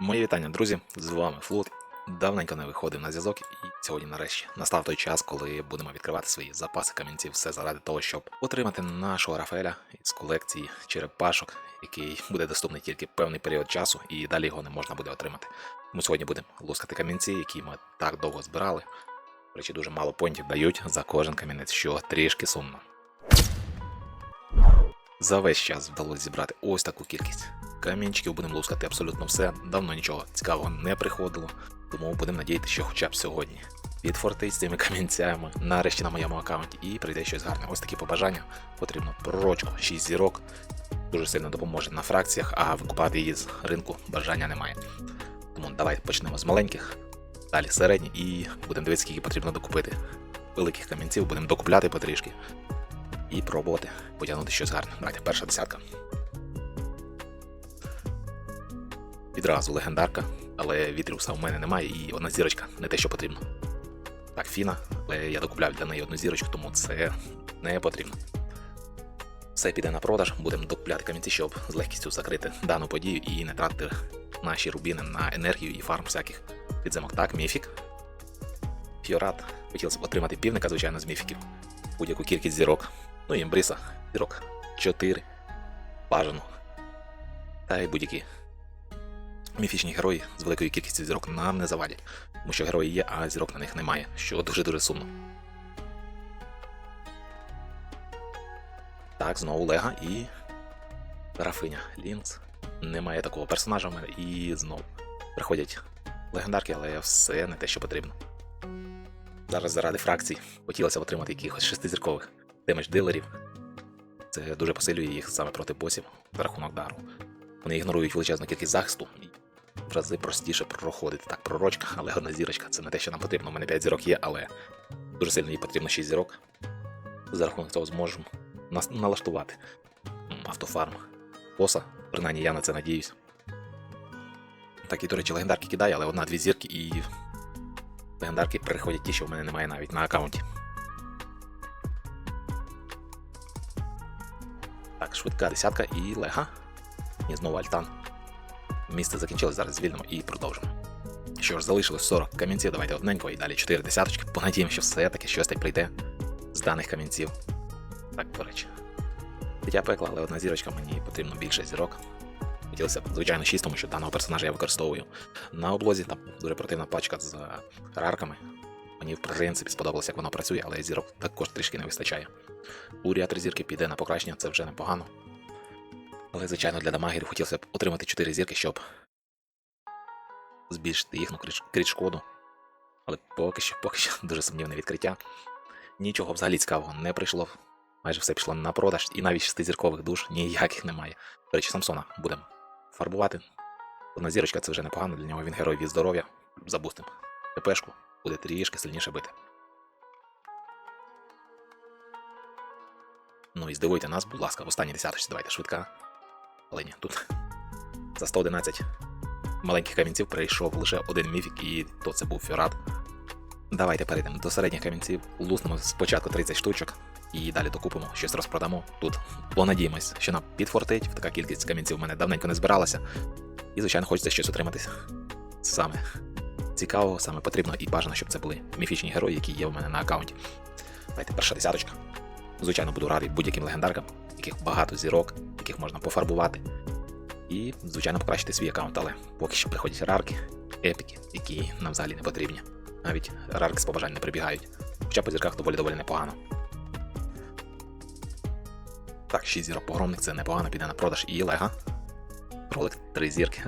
Мої вітання, друзі! З вами Флут. Давненько не виходив на зв'язок, і сьогодні нарешті настав той час, коли будемо відкривати свої запаси камінців, все заради того, щоб отримати нашого Рафаеля із колекції черепашок, який буде доступний тільки певний період часу, і далі його не можна буде отримати. Ми сьогодні будемо лускати камінці, які ми так довго збирали. До речі, дуже мало понтів дають за кожен камінець, що трішки сумно. За весь час вдалося зібрати ось таку кількість. Камінчиків будемо лускати абсолютно все. Давно нічого цікавого не приходило, тому будемо надіятися, що хоча б сьогодні підфортить з цими камінцями нарешті на моєму аккаунті і прийде щось гарне. Ось такі побажання. Потрібно пророчку 6 зірок. Дуже сильно допоможе на фракціях, а викупати її з ринку бажання немає. Тому давайте почнемо з маленьких, далі середні і будемо дивитися, скільки потрібно докупити. Великих камінців будемо докупляти потрішки і пробувати потягнути щось гарне. Давайте перша десятка. Відразу легендарка, але вітрюса в мене немає і одна зірочка не те, що потрібно. Так, Фіна, але я докупляв для неї одну зірочку, тому це не потрібно. Все піде на продаж, будемо докупляти камінці, щоб з легкістю закрити дану подію і не тратити наші рубіни на енергію і фарм всяких підземок. Так, міфік. Фіорат. Хотілося б отримати півника, звичайно, з міфіків. Будь-яку кількість зірок. Ну імбриса. Зірок 4. Бажано. Та й будь-які міфічні герої з великою кількістю зірок нам не завадять, тому що герої є, а зірок на них немає, що дуже-дуже сумно. Так, знову Лега і. Рафиня Лінкс. Немає такого персонажа в мене і знову. Приходять легендарки, але все не те, що потрібно. Зараз заради фракцій хотілося б отримати якихось шестизіркових демедж дилерів. Це дуже посилює їх саме проти босів за рахунок дару. Вони ігнорують величезну кількість захисту і в рази простіше проходити. Так, пророчка, але одна зірочка це не те, що нам потрібно. У мене 5 зірок є, але дуже сильно їй потрібно 6 зірок. За рахунок цього зможемо нас налаштувати автофарм боса. Принаймні я на це надіюсь. Так і, до речі, легендарки кидає, але одна-дві зірки і легендарки переходять ті, що в мене немає навіть на аккаунті. Швидка десятка і лега. І знову альтан. Місце закінчилось, зараз звільнимо і продовжимо. Що ж, залишилось 40 камінців, давайте одненько і далі 4 десяточки. Понадіємо, що все-таки щось так прийде з даних камінців. Так, до речі. Дитя пекла, але одна зірочка мені потрібно більше зірок. Хотілося б, звичайно, 6, тому що даного персонажа я використовую на облозі. Там дуже противна пачка з рарками. Мені, в принципі, сподобалося, як воно працює, але зірок також трішки не вистачає. Урія три зірки піде на покращення, це вже непогано. Але, звичайно, для дамагерів хотілося б отримати 4 зірки, щоб збільшити їхню крит шкоду. Але поки що, поки що дуже сумнівне відкриття. Нічого взагалі цікавого не прийшло. Майже все пішло на продаж, і навіть шестизіркових душ ніяких немає. До речі, Самсона будемо фарбувати. Одна зірочка це вже непогано, для нього він герой від здоров'я. Забустим. ТПшку буде трішки сильніше бити. Ну і здивуйте нас, будь ласка, в останній десяточці давайте швидка. Але ні, тут за 111 маленьких камінців прийшов лише один міфік, і то це був Фіорат. Давайте перейдемо до середніх камінців, луснемо спочатку 30 штучок і далі докупимо, щось розпродамо. Тут понадіємось, що нам підфортить. Така кількість камінців в мене давненько не збиралася. І, звичайно, хочеться щось отримати саме цікавого, саме потрібно і бажано, щоб це були міфічні герої, які є в мене на аккаунті. Давайте перша десяточка. Звичайно, буду радий будь-яким легендаркам, яких багато зірок, яких можна пофарбувати. І, звичайно, покращити свій аккаунт, але поки що приходять рарки, епіки, які нам взагалі не потрібні. Навіть рарки з побажань не прибігають. Хоча по зірках доволі доволі непогано. Так, 6 зірок погромник це непогано, піде на продаж і лега. Ролик 3 зірки,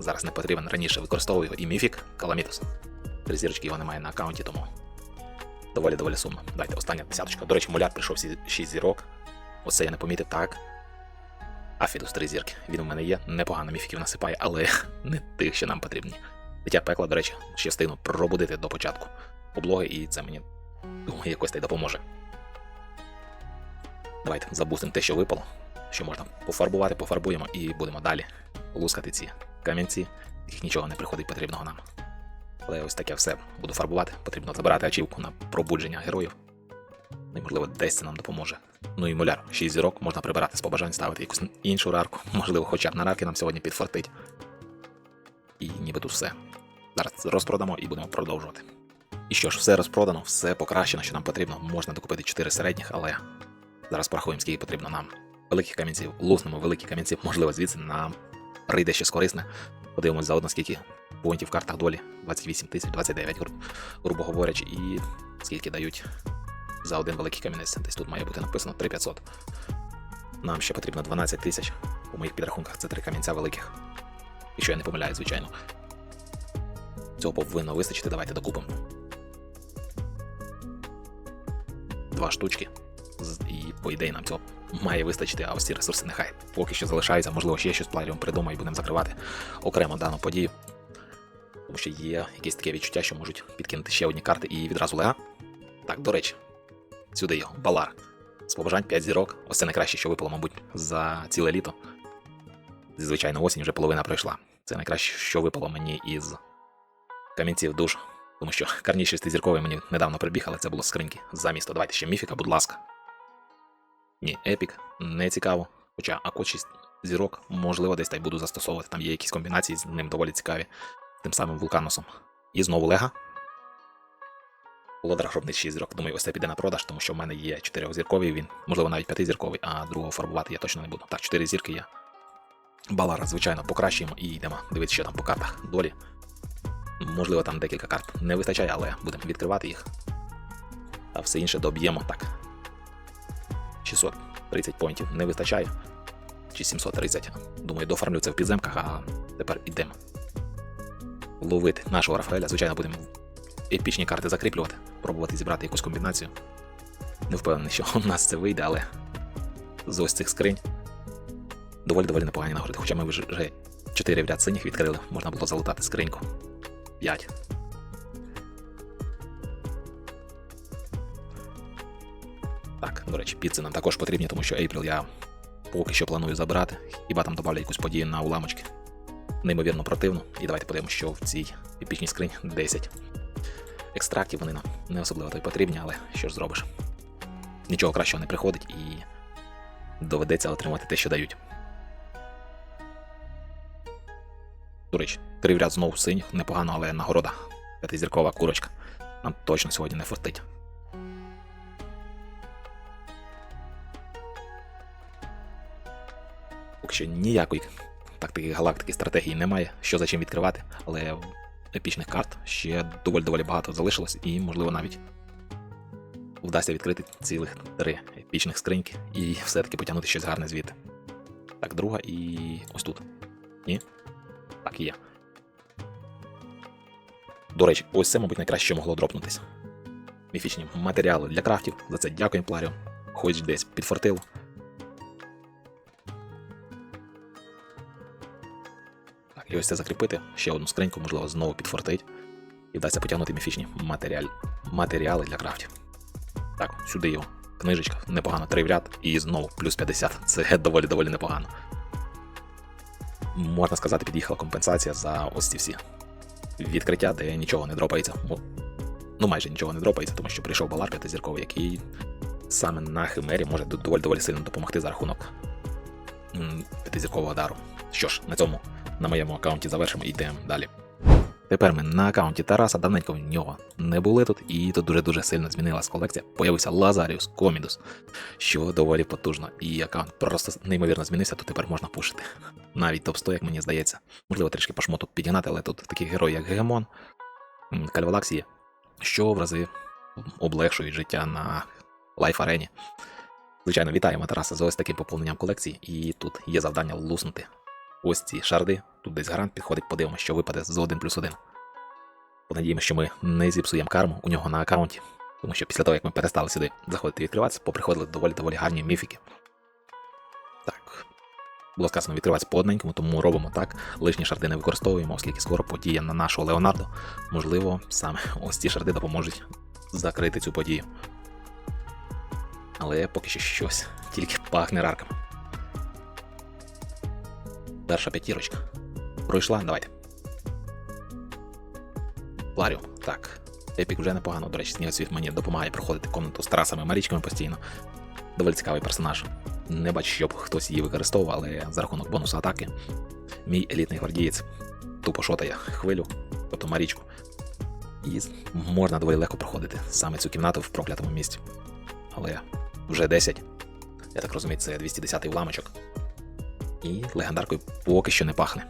зараз не потрібен. Раніше використовував його і міфік Каламітус. Три зірочки його немає на аккаунті, тому доволі доволі сумно. Дайте остання десяточка. До речі, муляр прийшов 6 зірок. Оце я не помітив так. Афідус 3 зірки. Він у мене є. Непогано міфіків насипає, але не тих, що нам потрібні. Дитя пекла, до речі, ще встигну пробудити до початку облоги, і це мені думаю, якось та й допоможе. Давайте забустимо те, що випало, що можна пофарбувати, пофарбуємо і будемо далі лускати ці камінці, яких нічого не приходить потрібного нам. Але ось таке все буду фарбувати, потрібно забирати ачівку на пробудження героїв. І, можливо, десь це нам допоможе. Ну і муляр, 6 зірок можна прибирати з побажань, ставити якусь іншу рарку, можливо, хоча б на рарки нам сьогодні підфартить. І ніби тут все. Зараз розпродамо і будемо продовжувати. І що ж, все розпродано, все покращено, що нам потрібно. Можна докупити 4 середніх, але зараз порахуємо, скільки потрібно нам великих камінців. Луснемо великі камінці, можливо, звідси нам прийде щось корисне. Подивимось заодно, скільки поінтів в картах долі 28 тисяч, 29, гру- грубо говорячи, і скільки дають за один великий камінець. Десь тут має бути написано 3500. Нам ще потрібно 12 тисяч. По моїх підрахунках це три камінця великих. Якщо я не помиляю, звичайно. Цього повинно вистачити, давайте докупимо. Два штучки. І по ідеї нам цього має вистачити, а ось ці ресурси нехай поки що залишаються, можливо, ще щось плануємо придумаємо і будемо закривати окремо дану подію. Тому що є якесь таке відчуття, що можуть підкинути ще одні карти і відразу леа. Так, до речі, сюди його, Балар. З побажань 5 зірок. Ось це найкраще, що випало, мабуть, за ціле літо. Звичайно, осінь вже половина пройшла. Це найкраще, що випало мені із камінців душ. Тому що карній шестизірковий мені недавно прибіг, але це було скриньки за місто. Давайте ще міфіка, будь ласка. Ні, епік, не цікаво. Хоча акот 6 зірок, можливо, десь та й буду застосовувати. Там є якісь комбінації з ним доволі цікаві. Тим самим вулканосом. І знову лега. Володар гробниць 6 зірок. Думаю, ось це піде на продаж, тому що в мене є 4 зірковий, він, можливо, навіть 5 зірковий, а другого фарбувати я точно не буду. Так, 4 зірки є. Балара, звичайно, покращуємо і йдемо дивитися, що там по картах долі. Можливо, там декілька карт не вистачає, але будемо відкривати їх. А все інше доб'ємо так. 630 поінтів не вистачає. Чи 730. Думаю, дофармлю це в підземках, а тепер ідемо. Ловити нашого Рафаеля. Звичайно, будемо епічні карти закріплювати, пробувати зібрати якусь комбінацію. Не впевнений, що у нас це вийде, але з ось цих скринь доволі доволі непогані нагороди. Хоча ми вже 4 в ряд синіх відкрили, можна було залутати скриньку. 5. До речі, піци нам також потрібні, тому що April я поки що планую забирати. Хіба там добавлю якусь подію на уламочки. Неймовірно противно. І давайте подивимося, що в цій епічній скрині 10 екстрактів. Вони нам не особливо то й потрібні, але що ж зробиш. Нічого кращого не приходить і доведеться отримати те, що дають. До речі, три в ряд знову синіх, непогано, але нагорода. П'ятизіркова курочка. Нам точно сьогодні не фортить. Поки що ніякої тактики галактики стратегії немає, що за чим відкривати, але епічних карт ще доволі доволі багато залишилось, і, можливо, навіть вдасться відкрити цілих три епічних скриньки і все-таки потягнути щось гарне звідти. Так, друга і ось тут. Ні? Так, є. До речі, ось це, мабуть, найкраще, могло дропнутися. Міфічні матеріали для крафтів. За це дякуємо Пларіо. Хоч десь підфартило. І ось це закріпити. Ще одну скриньку, можливо, знову підфортить. І вдасться потягнути міфічні матеріаль... матеріали для крафтів. Так, сюди його. Книжечка, непогано, три в ряд, і знову плюс 50. Це доволі доволі непогано. Можна сказати, під'їхала компенсація за ось ці всі відкриття, де нічого не дропається. Ну майже нічого не дропається, тому що прийшов балар п'ятизірковий, який саме на химері може доволі доволі сильно допомогти за рахунок п'ятизіркового дару. Що ж, на цьому на моєму аккаунті завершимо і йдемо далі. Тепер ми на аккаунті Тараса, давненько в нього не були тут, і тут дуже-дуже сильно змінилась колекція. Появився Лазаріус Комідус, що доволі потужно. І аккаунт просто неймовірно змінився, то тепер можна пушити. Навіть топ-100, як мені здається. Можливо, трішки по шмоту підігнати, але тут такі герої, як Гегемон, м, Кальвалакс є, що в рази облегшують життя на лайф арені. Звичайно, вітаємо Тараса з ось таким поповненням колекції, і тут є завдання луснути ось ці шарди. Тут десь гарант підходить, подивимося, що випаде з 1 плюс 1. Понадіємося, що ми не зіпсуємо карму у нього на аккаунті, тому що після того, як ми перестали сюди заходити і відкриватися, поприходили доволі доволі гарні міфіки. Так. Було сказано відкриватися по одненькому, тому робимо так. Лишні шарди не використовуємо, оскільки скоро подія на нашого Леонардо. Можливо, саме ось ці шарди допоможуть закрити цю подію. Але поки що щось тільки пахне рарками. Перша п'ятірочка. Пройшла, давайте. Ларіум. Так. Епік вже непогано. До речі, Снігоцвіт мені допомагає проходити комнату з Тарасами Марічками постійно. Доволі цікавий персонаж. Не бачу, щоб хтось її використовував, але за рахунок бонусу атаки. Мій елітний гвардієць тупо шотає хвилю, тобто Марічку. І можна доволі легко проходити саме цю кімнату в проклятому місці. Але вже 10. Я так розумію, це 210-й уламочок. І легендаркою поки що не пахне.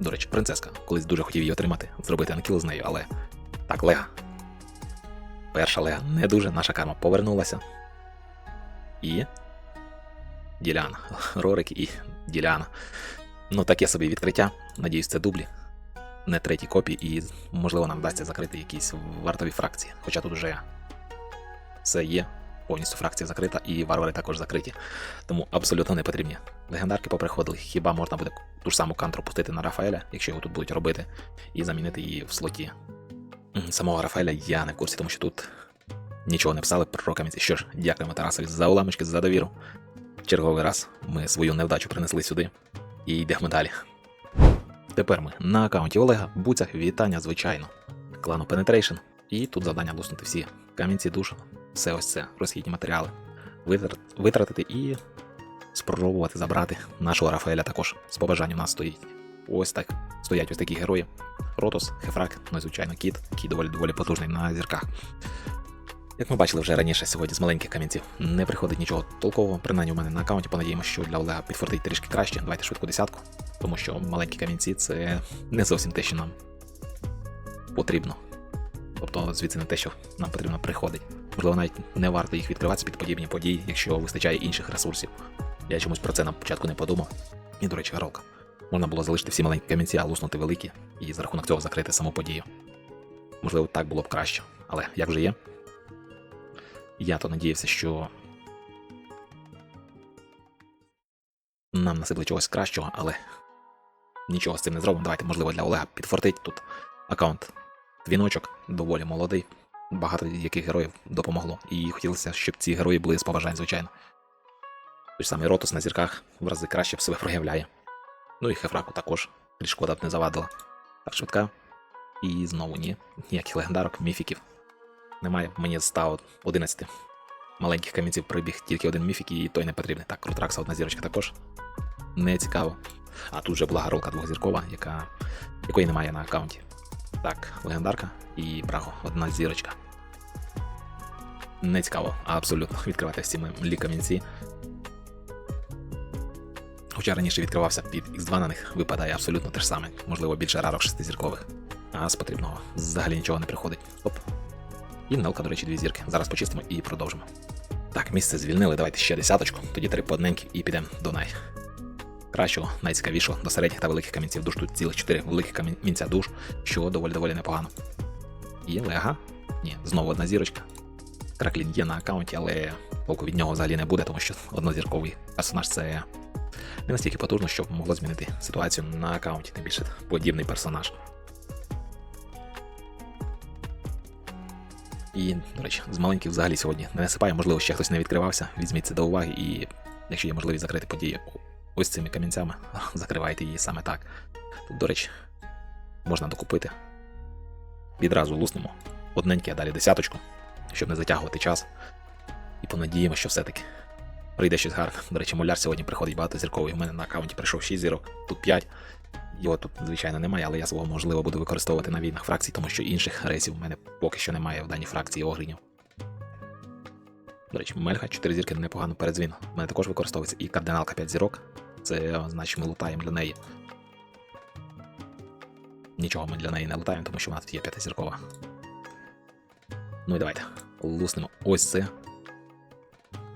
До речі, принцеска. Колись дуже хотів її отримати, зробити анкіл з нею, але. Так, Лега. Перша Лега не дуже, наша карма повернулася. І. Діляна. Рорик і Діляна. Ну, таке собі відкриття. Надіюсь, це дублі. Не треті копії, і можливо нам вдасться закрити якісь вартові фракції. Хоча тут вже все є. Повністю фракція закрита, і варвари також закриті. Тому абсолютно не потрібні. Легендарки поприходили. Хіба можна буде ту ж саму кантру пустити на Рафаеля, якщо його тут будуть робити, і замінити її в слоті. Самого Рафаеля я не в курсі, тому що тут нічого не писали про камінці. Що ж, дякуємо Тарасові за уламочки, за довіру. Черговий раз ми свою невдачу принесли сюди і йдемо далі. Тепер ми на аккаунті Олега, буцях, вітання, звичайно, клану Penetration. І тут завдання луснути всі камінці душ, все ось це, розхідні матеріали, витратити і спробувати забрати нашого Рафаеля також. З побажанням нас стоїть. Ось так. Стоять ось такі герої. Ротос, Хефрак, ну і звичайно кіт, який доволі доволі потужний на зірках. Як ми бачили вже раніше сьогодні з маленьких камінців, не приходить нічого толкового, принаймні у мене на аккаунті, понадіємося, що для Олега підфортить трішки краще. Давайте швидку десятку, тому що маленькі камінці це не зовсім те, що нам потрібно. Тобто звідси не те, що нам потрібно приходить. Можливо, навіть не варто їх відкривати під подібні події, якщо вистачає інших ресурсів. Я чомусь про це на початку не подумав. І, до речі, гаролка. Можна було залишити всі маленькі камінці, а луснути великі, і за рахунок цього закрити саму подію. Можливо, так було б краще, але як вже є. Я то надіявся, що нам насипли чогось кращого, але нічого з цим не зробимо. Давайте, можливо, для Олега підфортить тут аккаунт Двіночок, доволі молодий, багато яких героїв допомогло. І хотілося, щоб ці герої були з побажань, звичайно. Той самий Ротус на зірках в рази краще в себе проявляє. Ну і Хефраку також. Шкода б не завадила. Так швидка. І знову ні. Ніяких легендарок, міфіків. Немає. Мені з 111 маленьких камінців прибіг тільки один міфік, і той не потрібний. Так, Крутракса одна зірочка також. Не цікаво. А тут вже була гаролка двохзіркова, яка... якої немає на аккаунті. Так, легендарка і Браго, одна зірочка. Не цікаво, абсолютно відкривати всі малі камінці. Хоча раніше відкривався під X2 на них, випадає абсолютно те ж саме, можливо, більше рарок шестизіркових. А з потрібного взагалі нічого не приходить. Оп. І нелка, до речі, дві зірки. Зараз почистимо і продовжимо. Так, місце звільнили, давайте ще десяточку, тоді три по одненькі і підемо до най. Кращого, найцікавішого до середніх та великих камінців душ. Тут цілих чотири великих камінця душ, що доволі доволі непогано. І Лега. Ні, знову одна зірочка. Краклін є на аккаунті, але толку від нього взагалі не буде, тому що однозірковий персонаж це не настільки потужно, щоб могло змінити ситуацію на аккаунті, тим більше подібний персонаж. І, до речі, з маленьких взагалі сьогодні не насипаю, можливо, ще хтось не відкривався. Візьміть це до уваги, і якщо є можливість закрити події ось цими камінцями, закривайте її саме так. Тут, до речі, можна докупити. Відразу луснемо одненьке, а далі десяточку, щоб не затягувати час. І понадіємо, що все-таки прийде щось гарне. До речі, муляр сьогодні приходить багатозірковий. У мене на аккаунті прийшов 6 зірок, тут 5. Його тут, звичайно, немає, але я свого можливо буду використовувати на війнах фракцій, тому що інших рейсів у мене поки що немає в даній фракції огринів. До речі, Мельха 4 зірки непогано передзвін. У мене також використовується і кардиналка 5 зірок. Це значить ми лутаємо для неї. Нічого ми для неї не лутаємо, тому що вона тут є п'ятизіркова. Ну і давайте. Луснемо ось це.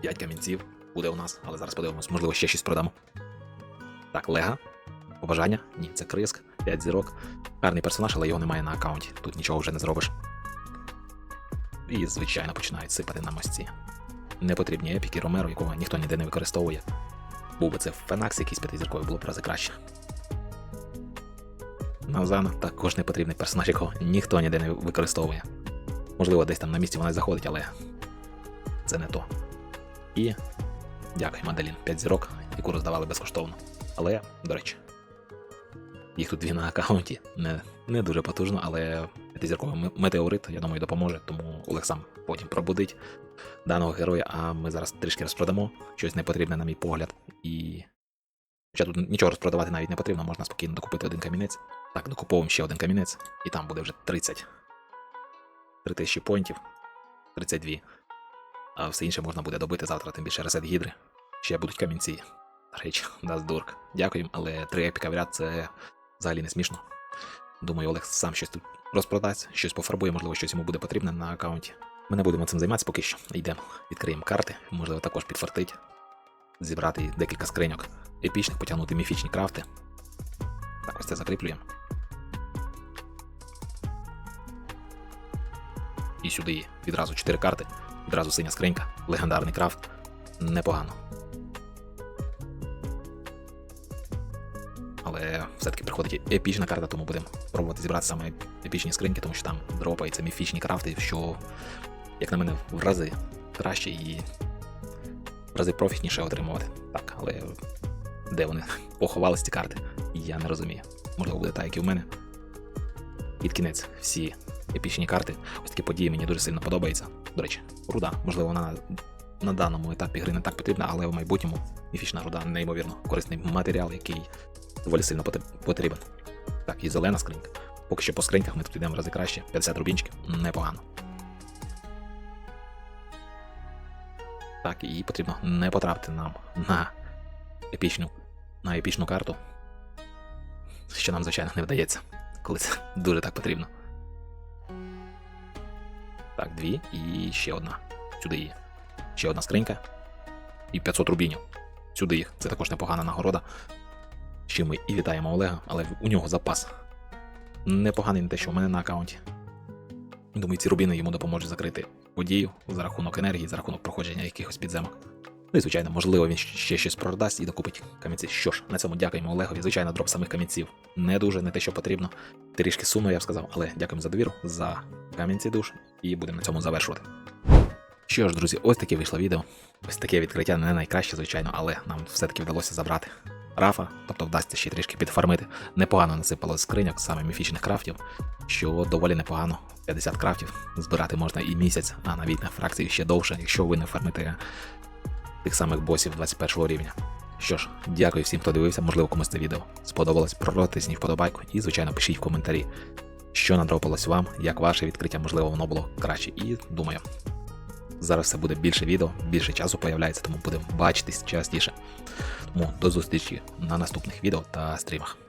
5 камінців буде у нас, але зараз подивимось, можливо, ще щось продамо. Так, Лега. Побажання? Ні, це Криск, 5 зірок. Гарний персонаж, але його немає на аккаунті. Тут нічого вже не зробиш. І, звичайно, починають сипати на мості. Непотрібні епіки Ромеро, якого ніхто ніде не використовує. Був би це Фенакс якийсь п'ятизірковий, було б рази краще. Навзана також непотрібний персонаж, якого ніхто ніде не використовує. Можливо, десь там на місці вона заходить, але це не то. І дякую, Маделін, 5 зірок, яку роздавали безкоштовно. Але, до речі, їх тут дві на аккаунті. Не, не дуже потужно, але п'ятизірковий ме- метеорит, я думаю, допоможе, тому Олег сам потім пробудить даного героя, а ми зараз трішки розпродамо щось непотрібне, на мій погляд, і Хоча тут нічого розпродавати навіть не потрібно, можна спокійно докупити один камінець. Так, докуповуємо ще один камінець, і там буде вже 30. 3000 поінтів, 32. А все інше можна буде добити завтра, тим більше ресет гідри. Ще будуть камінці. Речі, дасть дурк. Дякуємо, але три епіка в ряд це взагалі не смішно. Думаю, Олег сам щось тут розпродасть, щось пофарбує, можливо, щось йому буде потрібне на аккаунті. Ми не будемо цим займатися поки що. Йдемо, відкриємо карти, можливо, також підфартить, зібрати декілька скриньок епічних, потягнути міфічні крафти. Так, ось це закріплюємо. І сюди відразу 4 карти, відразу синя скринька, легендарний крафт. Непогано. Але все-таки приходить епічна карта, тому будемо пробувати зібрати саме епічні скриньки, тому що там дропаються міфічні крафти, що, як на мене, в рази краще і в рази профітніше отримувати. Так, але де вони поховали ці карти, я не розумію. Можливо, буде так, як і в мене. Під кінець всі епічні карти. Ось такі події мені дуже сильно подобаються. До речі, руда, можливо, вона на даному етапі гри не так потрібна, але в майбутньому міфічна руда неймовірно корисний матеріал, який доволі сильно потрібен. Так, і зелена скринька. Поки що по скриньках ми тут йдемо рази краще. 50 рубінчиків, непогано. Так, і потрібно не потрапити нам на епічну, на епічну карту. Що нам, звичайно, не вдається, коли це дуже так потрібно. Так, дві і ще одна. Сюди її. Ще одна скринька. І 500 рубінів. Сюди їх. Це також непогана нагорода. Чим ми і вітаємо Олега, але у нього запас. Непоганий не те, що в мене на аккаунті. Думаю, ці рубіни йому допоможуть закрити подію за рахунок енергії, за рахунок проходження якихось підземок. Ну і звичайно, можливо, він ще щось продасть і докупить камінці. Що ж, на цьому дякуємо Олегові. Звичайно, дроп самих камінців не дуже, не те, що потрібно. Трішки сумно, я б сказав, але дякуємо за довіру, за камінці душ, і будемо на цьому завершувати. Що ж, друзі, ось таке вийшло відео. Ось таке відкриття не найкраще, звичайно, але нам все-таки вдалося забрати рафа, тобто вдасться ще трішки підфармити. Непогано насипало скриньок, саме міфічних крафтів, що доволі непогано. 50 крафтів збирати можна і місяць, а навіть на фракції ще довше, якщо ви не фармите тих самих босів 21 рівня. Що ж, дякую всім, хто дивився, можливо, комусь це відео сподобалось. Протисніть вподобайку і, звичайно, пишіть в коментарі, що надропалось вам, як ваше відкриття, можливо, воно було краще. І думаю, зараз все буде більше відео, більше часу появляється, тому будемо бачитись частіше. Тому до зустрічі на наступних відео та стрімах.